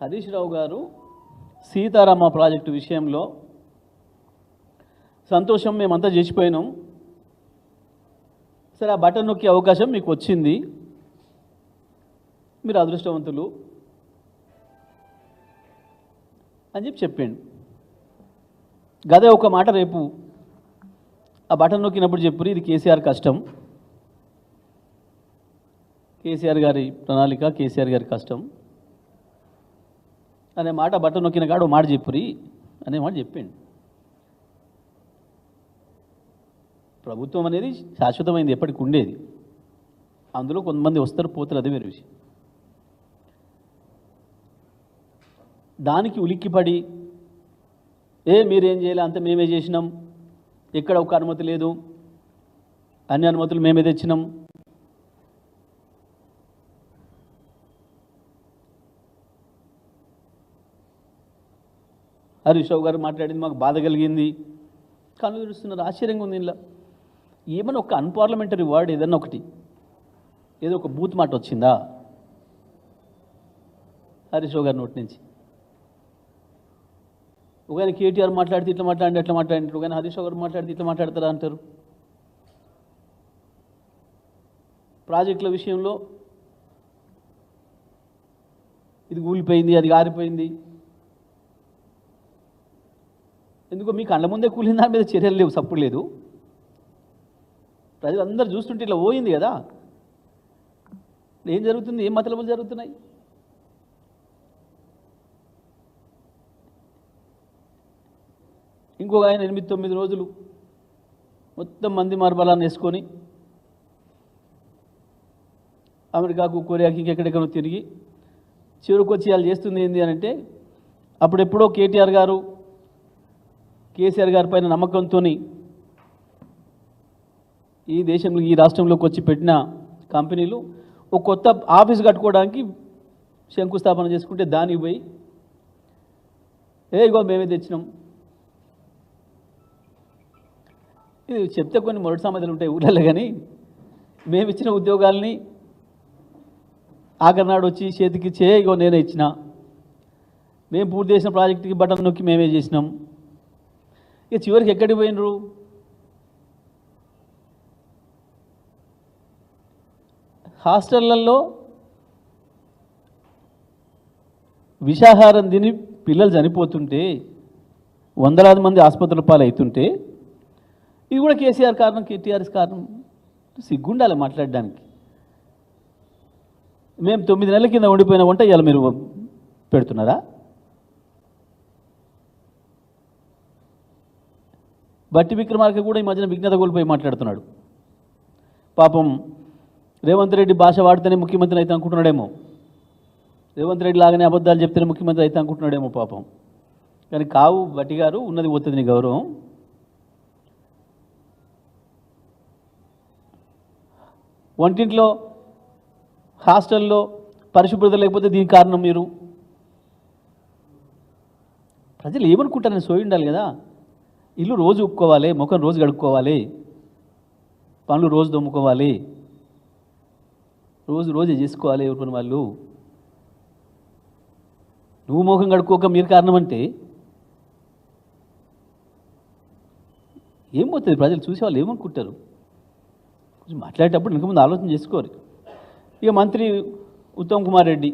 హరీష్ రావు గారు సీతారామ ప్రాజెక్టు విషయంలో సంతోషం మేమంతా చేసిపోయినాం. సరే ఆ బటన్ నొక్కే అవకాశం మీకు వచ్చింది. మీరు అదృష్టవంతులు అని చెప్పి చెప్పాడు. గదే ఒక మాట రేపు ఆ బటన్ నొక్కినప్పుడు చెప్పురు ఇది కేసీఆర్ కష్టం. కేసీఆర్ గారి ప్రణాళిక కేసీఆర్ గారి కష్టం. అనే మాట బట్ట నొక్కిన కాడు మాట చెప్పురి అనే మాట చెప్పిండు. ప్రభుత్వం అనేది శాశ్వతమైంది ఎప్పటికి ఉండేది. అందులో కొంతమంది వస్తారు పోతారు అదే వేరే విషయం. దానికి ఉలిక్కిపడి ఏ మీరేం చేయాలి అంత మేమే చేసినాం ఎక్కడ ఒక అనుమతి లేదు అన్ని అనుమతులు మేమే తెచ్చినాం హరీష్ గారు మాట్లాడింది మాకు బాధ కలిగింది. కళ్ళు చూస్తున్నారు ఆశ్చర్యంగా ఉంది ఇలా ఏమైనా ఒక అన్పార్లమెంటరీ వర్డ్ ఏదన్నా ఒకటి? ఏదో ఒక బూత్ మాట వచ్చిందా? హరీష్ గారి నోటి నుంచి. ఒకవేళ కేటీఆర్ మాట్లాడితే ఇట్లా మాట్లాడి అట్లా మాట్లాడి ఒకవేళ హరీష్ గారు మాట్లాడితే ఇట్లా మాట్లాడతారా అంటారు? ప్రాజెక్టుల విషయంలో ఇది కూలిపోయింది అది ఆరిపోయింది. ఎందుకో మీ కళ్ళ ముందే కూలిన దాని మీద చర్యలు లేవు సప్పుడు లేదు. ప్రజలందరూ చూస్తుంటే ఇట్లా పోయింది కదా. ఏం జరుగుతుంది? ఏం మతలబులు జరుగుతున్నాయి? ఇంకొక ఆయన ఎనిమిది తొమ్మిది రోజులు మొత్తం మంది మార్బలాన్ని వేసుకొని అమెరికాకు కొరియాకి ఇంకెక్కడెక్కడో తిరిగి చివరికి వచ్చి వాళ్ళు చేస్తుంది ఏంటి అని అంటే అప్పుడెప్పుడో కేటీఆర్ గారు కేసీఆర్ గారి పైన నమ్మకంతో ఈ దేశంలో ఈ రాష్ట్రంలోకి వచ్చి పెట్టిన కంపెనీలు ఒక కొత్త ఆఫీస్ కట్టుకోవడానికి శంకుస్థాపన చేసుకుంటే దానికి పోయి ఏ ఇగో మేమే తెచ్చినాం. ఇది చెప్తే కొన్ని మొదటి సామెతలు ఉంటాయి ఊళ్ళల్లో కానీ మేము ఇచ్చిన ఉద్యోగాల్ని ఆఖరినాడు వచ్చి చేతికి చేయగో నేనే ఇచ్చిన. మేము పూర్తి చేసిన ప్రాజెక్టుకి బటన్ నొక్కి మేమే చేసినాం. ఇక చివరికి ఎక్కడికి పోయినరు? హాస్టళ్ళలో విషాహారం తిని పిల్లలు చనిపోతుంటే వందలాది మంది ఆసుపత్రుల పాలు అవుతుంటే ఇది కూడా కేసీఆర్ కారణం కేటీఆర్ఎస్ కారణం సిగ్గుండాలి మాట్లాడడానికి. మేము తొమ్మిది నెలల కింద ఉండిపోయిన వంట ఇవాళ మీరు పెడుతున్నారా? బట్టి విక్రమార్క కూడా ఈ మధ్యన విజ్ఞత కోల్పోయి మాట్లాడుతున్నాడు. పాపం రేవంత్ రెడ్డి భాష వాడితేనే ముఖ్యమంత్రి అయితే అనుకుంటున్నాడేమో. రేవంత్ రెడ్డి లాగానే అబద్ధాలు చెప్తేనే ముఖ్యమంత్రి అయితే అనుకుంటున్నాడేమో పాపం. కానీ కావు బట్టి గారు ఉన్నది పోతుంది నీ గౌరవం. వంటింట్లో హాస్టల్లో పరిశుభ్రత లేకపోతే దీనికి కారణం మీరు? ప్రజలు ఏమనుకుంటారని సోయి ఉండాలి కదా. ఇల్లు రోజు ఉక్కోవాలి ముఖం రోజు కడుక్కోవాలి పనులు రోజు దొమ్ముకోవాలి రోజు రోజు చేసుకోవాలి ఎవరి పని వాళ్ళు. నువ్వు ముఖం కడుక్కోక మీరు కారణం అంటే ఏం పోతుంది? ప్రజలు చూసేవాళ్ళు ఏమనుకుంటారు? కొంచెం మాట్లాడేటప్పుడు ఇంక ముందు ఆలోచన చేసుకోరు ఇక మంత్రి ఉత్తమ్ కుమార్ రెడ్డి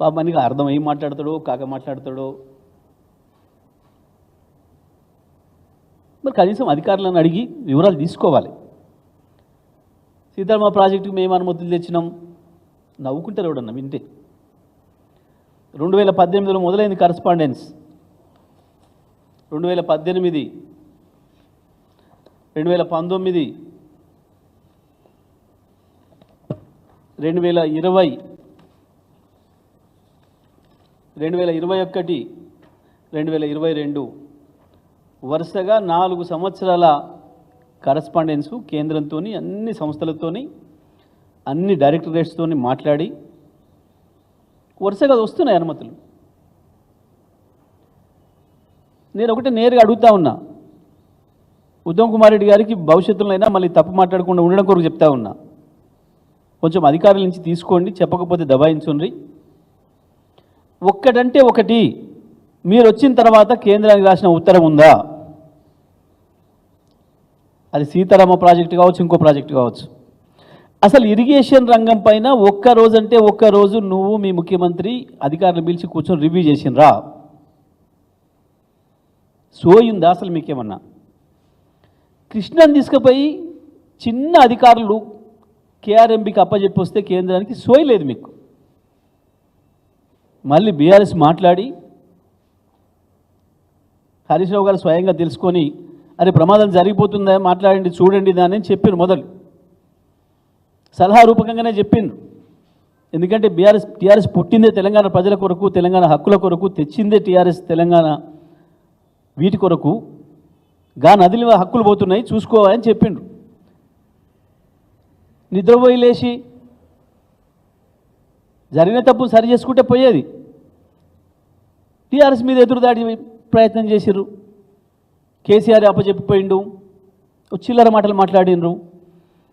పాప మనకి అర్థం ఏం మాట్లాడతాడో కాక మాట్లాడతాడో మరి కనీసం అధికారులను అడిగి వివరాలు తీసుకోవాలి. సీతారామ ప్రాజెక్టుకు మేము అనుమతులు తెచ్చినాం. నవ్వుకుంటారు ఎవడన్నా వింటే. రెండు వేల పద్దెనిమిదిలో మొదలైంది కరస్పాండెన్స్. రెండు వేల పద్దెనిమిది రెండు వేల పంతొమ్మిది రెండు వేల ఇరవై రెండు వేల ఇరవై ఒకటి రెండు వేల ఇరవై రెండు. వరుసగా నాలుగు సంవత్సరాల కరస్పాండెన్సు కేంద్రంతో అన్ని సంస్థలతోని అన్ని డైరెక్టరేట్స్తో మాట్లాడి వరుసగా వస్తున్నాయి అనుమతులు. నేను ఒకటే నేరుగా అడుగుతా ఉన్నా. ఉత్తమ్ కుమార్ రెడ్డి గారికి భవిష్యత్తులో అయినా మళ్ళీ తప్పు మాట్లాడకుండా ఉండడం కొరకు చెప్తా ఉన్నా. కొంచెం అధికారుల నుంచి తీసుకోండి చెప్పకపోతే దబాయించుండ్రి. ఒక్కటంటే ఒకటి మీరు వచ్చిన తర్వాత కేంద్రానికి రాసిన ఉత్తరం ఉందా? అది సీతారామ ప్రాజెక్టు కావచ్చు ఇంకో ప్రాజెక్టు కావచ్చు. అసలు ఇరిగేషన్ రంగం పైన ఒక్క రోజు అంటే ఒక్క రోజు నువ్వు మీ ముఖ్యమంత్రి అధికారులు పిలిచి కూర్చొని రివ్యూ చేసినరా సోయిందా అసలు మీకేమన్నా? కృష్ణని తీసుకుపోయి చిన్న అధికారులు కేఆర్ఎంబికి అప్పచెప్పి వస్తే కేంద్రానికి సోయి లేదు మీకు. మళ్ళీ బీఆర్ఎస్ మాట్లాడి హరీష్ రావు గారు స్వయంగా తెలుసుకొని అరే ప్రమాదం జరిగిపోతుందా? మాట్లాడండి చూడండి దాని అని చెప్పిండు మొదలు. సలహా రూపకంగానే చెప్పిండు ఎందుకంటే బీఆర్ఎస్ టీఆర్ఎస్ పుట్టిందే తెలంగాణ ప్రజల కొరకు తెలంగాణ హక్కుల కొరకు తెచ్చిందే టీఆర్ఎస్ తెలంగాణ వీటి కొరకు. గా నదిలి హక్కులు పోతున్నాయి చూసుకోవాలని చెప్పిండ్రు. నిద్రపోయి లేచి జరిగిన తప్పు సరి చేసుకుంటే పోయేది. టీఆర్ఎస్ మీద ఎదురుదాడి ప్రయత్నం చేసిర్రు. కేసీఆర్ అప్పచెప్పిపోయిండు చిల్లర మాటలు మాట్లాడినరు